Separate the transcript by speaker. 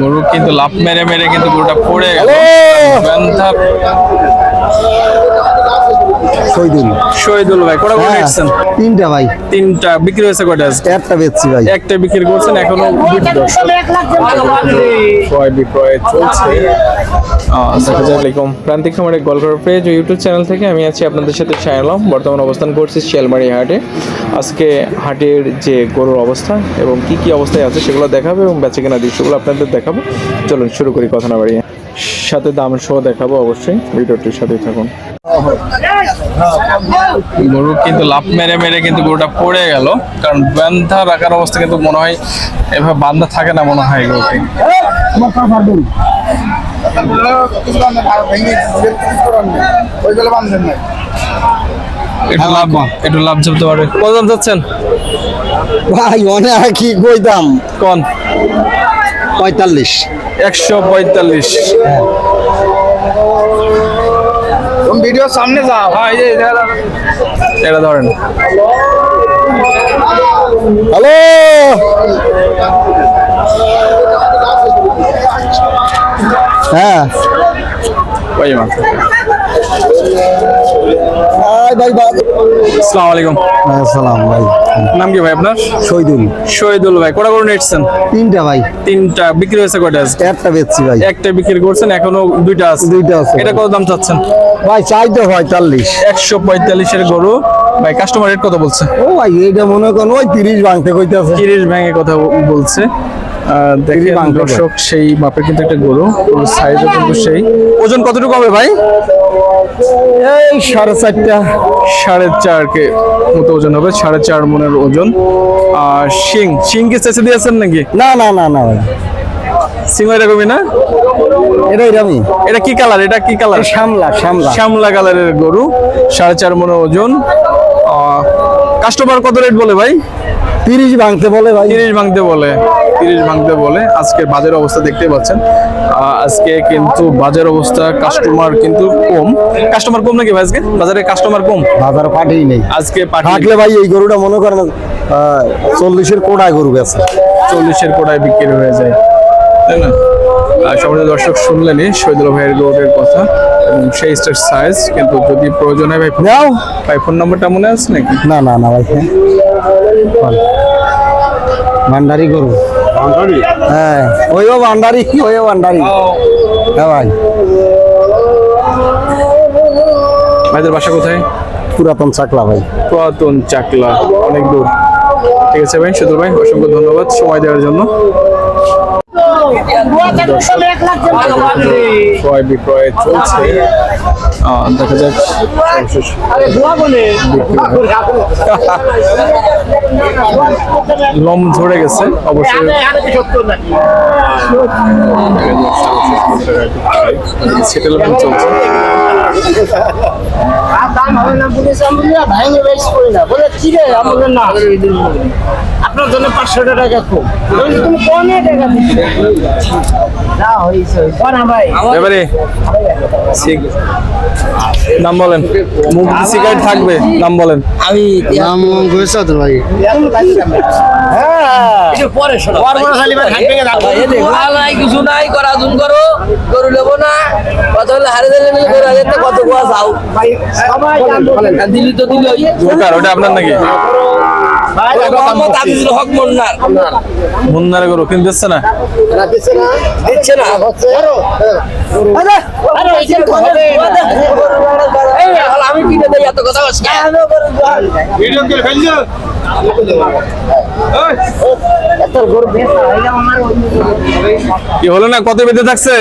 Speaker 1: গরু কিন্তু লাভ মেরে মেরে কিন্তু গরুটা পড়ে গেল।
Speaker 2: শহীদুল
Speaker 1: ভাই কটা
Speaker 2: হ্যাঁ,
Speaker 1: নিচ্ছেন
Speaker 2: তিনটা ভাই।
Speaker 1: তিনটা বিক্রি হয়েছে কয়টা আজকে?
Speaker 2: একটা বেচছি ভাই।
Speaker 1: একটা বিক্রি করছেন এখনও দুটো দর্শক ক্রয় বিক্রয় চলছে। আসসালামু আলাইকুম। প্রান্তিক খামারের গল্পের পেজ ইউটিউব চ্যানেল থেকে আমি আছি আপনাদের সাথে শায়লাম বর্তমান অবস্থান করছি শিয়ালমারি হাটে। আজকে হাটের যে গরুর অবস্থা এবং কি কি অবস্থায় আছে সেগুলো দেখাবো এবং বেচে কেনা দৃশ্যগুলো আপনাদের দেখাবো। চলুন শুরু করি কথা না বাড়িয়ে। সাথে দাম সহ দেখাবো অবশ্যই। ভিডিওটির সাথেই থাকুন। গরু কিন্তু লাভ মেরে মেরে কিন্তু গরুটা পড়ে গেল। কারণ বান্ধা রাখার অবস্থা কিন্তু মনে হয় এভাবে বান্ধা থাকে না মনে হয় গরুটি একটু লাভ একটু লাভ কত দাম যাচ্ছেন
Speaker 2: ভাই অনেক কি কই দাম?
Speaker 1: কোন?
Speaker 2: পঁয়তাল্লিশ।
Speaker 1: একশো পঁয়তাল্লিশ।
Speaker 2: ভিডিও সামনে যাও।
Speaker 1: এটা ধরেন।
Speaker 2: হ্যালো! হ্যাঁ।
Speaker 1: ওই মাত্র।
Speaker 2: ভাই ভাই ভাই।
Speaker 1: আসসালামু আলাইকুম।
Speaker 2: আসসালাম ভাই।
Speaker 1: নাম কি ভাই আপনার?
Speaker 2: শহীদুল।
Speaker 1: শহীদুল ভাই কটা করে নিচ্ছেন
Speaker 2: তিনটা ভাই।
Speaker 1: তিনটা। বিক্রি হয়েছে?
Speaker 2: একটা বেচছি ভাই।
Speaker 1: একটা বিক্রি করছেন এখনও দুইটা আছে।
Speaker 2: দুইটা আছে
Speaker 1: এটা কত দাম চাচ্ছেন?
Speaker 2: ভাই চাই তো পঁয়তাল্লিশ
Speaker 1: একশো পঁয়তাল্লিশের গরু। ভাই কাস্টমার রেট কত বলছে?
Speaker 2: ও ভাই এইটা মনে করেন ওই তিরিশ ভাঙতে কইতেছে।
Speaker 1: তিরিশ ব্যাঙে কথা বলছে। দেখেন দর্শক সেই মাপের কিন্তু একটা গরু। সাইজও কিন্তু সেই। ওজন কতটুকু হবে ভাই?
Speaker 2: এই সাড়ে চারটা
Speaker 1: সাড়ে চারকে মতো ওজন হবে সাড়ে চার মনের ওজন। আর শিং শিং কি চেঁচে দিয়েছেন নাকি?
Speaker 2: না না না না
Speaker 1: সিং এটা এরকমই না?
Speaker 2: এটা এরকমই।
Speaker 1: এটা কি কালার? এটা কি কালার?
Speaker 2: শ্যামলা শ্যামলা।
Speaker 1: শ্যামলা কালারের গরু সাড়ে চার মনের ওজন। কাস্টমার কত রেট বলে ভাই?
Speaker 2: তিরিশ ভাঙতে বলে ভাই।
Speaker 1: তিরিশ ভাঙতে বলে তিরিশ ভাঙতে বলে। আজকে বাজার অবস্থা দেখতে পাচ্ছেন। আজকে কিন্তু বাজার অবস্থা কাস্টমার কিন্তু কম। কাস্টমার কম নাকি ভাই আজকে? বাজারে কাস্টমার কম?
Speaker 2: বাজার পাঠেই নেই।
Speaker 1: আজকে পাঠিয়ে
Speaker 2: থাকলে ভাই এই গরুটা মনে করেন চল্লিশের কোটায় গরু গেছে
Speaker 1: চল্লিশের কোটায় বিক্রি হয়ে যায়। তাই না? সবাই দর্শক শুনলেনি শহীদুল ভাইয়ের গরুটের কথা। সেই স্টার সাইজ কিন্তু যদি প্রয়োজন হয় ভাই ফোন-
Speaker 2: নাও।
Speaker 1: ভাই ফোন নাম্বারটা মনে আছে নাকি?
Speaker 2: না না না ভাই বল। ভান্ডারি গরু। ভান্ডারি? হ্যাঁ ওইও ভান্ডারি ওইও ভান্ডারি। হ্যাঁ ভাই।
Speaker 1: ভাইদের বাসা কোথায়?
Speaker 2: পুরাতন চাকলা ভাই।
Speaker 1: পুরাতন চাকলা অনেক দূর। ঠিক আছে ভাই সুদূর ভাই অসংখ্য ধন্যবাদ সময় দেওয়ার জন্য। ক্রয় বিক্রয় চলছে। দেখা যাক লম ঝরে গেছে অবশ্যই। সেটেলমেন্ট চলছে।
Speaker 3: আপনার জন্য পাঁচশো টাকা খুব তুমি কমে টাকা দিচ্ছ না হয়েছে না ভাই
Speaker 1: নাম বলেন। মুখ সিগারেট থাকবে? নাম বলেন।
Speaker 3: আমি
Speaker 2: নাম গৈছত ভাই।
Speaker 3: একটু পরে শোনো নাই কিছু নাই করা করো গরু নেব না। কত হলে হারে দিলে নিলে গরু হাজার কত গোয়া যাও। দিল্লি তো দিল
Speaker 1: ওটা আপনার নাকি?
Speaker 3: মোহাম্মদ আজিজুল হক মন্নার
Speaker 1: মুন্নার গরু কিন্তু দিচ্ছে না
Speaker 3: দিচ্ছে না আমি কিনে দেই এত কথা বলছি। এত গরু বেচা, এটা আমার ওই-
Speaker 1: কি হলো না কত বেঁধে থাকছে